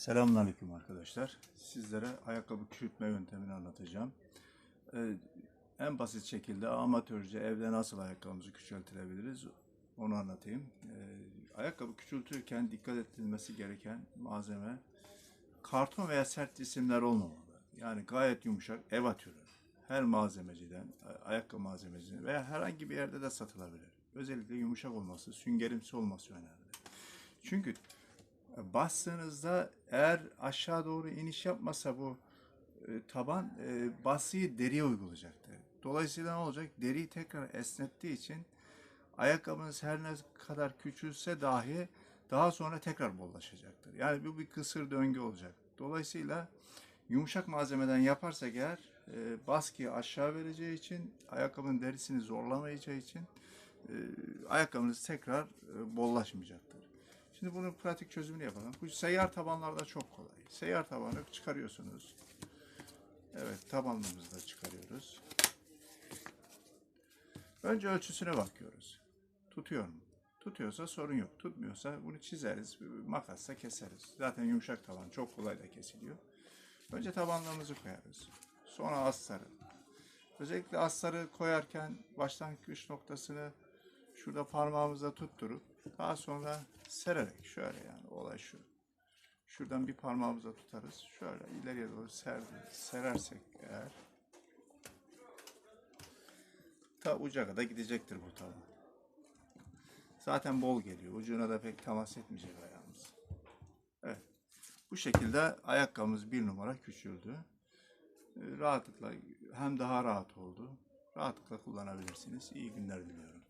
Selamünaleyküm arkadaşlar. Sizlere ayakkabı küçültme yöntemini anlatacağım. Ee, en basit şekilde amatörce evde nasıl ayakkabımızı küçültürebiliriz onu anlatayım. Ee, ayakkabı küçültürken dikkat edilmesi gereken malzeme karton veya sert cisimler olmamalı. Yani gayet yumuşak ev atıyoru. Her malzemeciden, ayakkabı malzemeciden veya herhangi bir yerde de satılabilir. Özellikle yumuşak olması, süngerimsi olması önemli. Çünkü bastığınızda eğer aşağı doğru iniş yapmasa bu e, taban e, baskıyı deriye uygulayacaktır. Dolayısıyla ne olacak? Deriyi tekrar esnettiği için ayakkabınız her ne kadar küçülse dahi daha sonra tekrar bollaşacaktır. Yani bu bir kısır döngü olacak. Dolayısıyla yumuşak malzemeden yaparsak eğer e, baskıyı aşağı vereceği için ayakkabının derisini zorlamayacağı için e, ayakkabınız tekrar e, bollaşmayacaktır. Şimdi bunun pratik çözümünü yapalım. Bu seyyar tabanlarda çok kolay. Seyyar tabanı çıkarıyorsunuz. Evet tabanımızı da çıkarıyoruz. Önce ölçüsüne bakıyoruz. Tutuyor mu? Tutuyorsa sorun yok. Tutmuyorsa bunu çizeriz. Makasla keseriz. Zaten yumuşak taban çok kolay da kesiliyor. Önce tabanlarımızı koyarız. Sonra astarı. Özellikle astarı koyarken başlangıç noktasını şurada parmağımızla tutturup daha sonra sererek şöyle yani olay şu. Şuradan bir parmağımızla tutarız. Şöyle ileriye doğru ser, serersek eğer ta uca kadar gidecektir bu taban. Zaten bol geliyor. Ucuna da pek temas etmeyecek ayağımız. Evet. Bu şekilde ayakkabımız bir numara küçüldü. Ee, Rahatlıkla hem daha rahat oldu. Rahatlıkla kullanabilirsiniz. İyi günler diliyorum.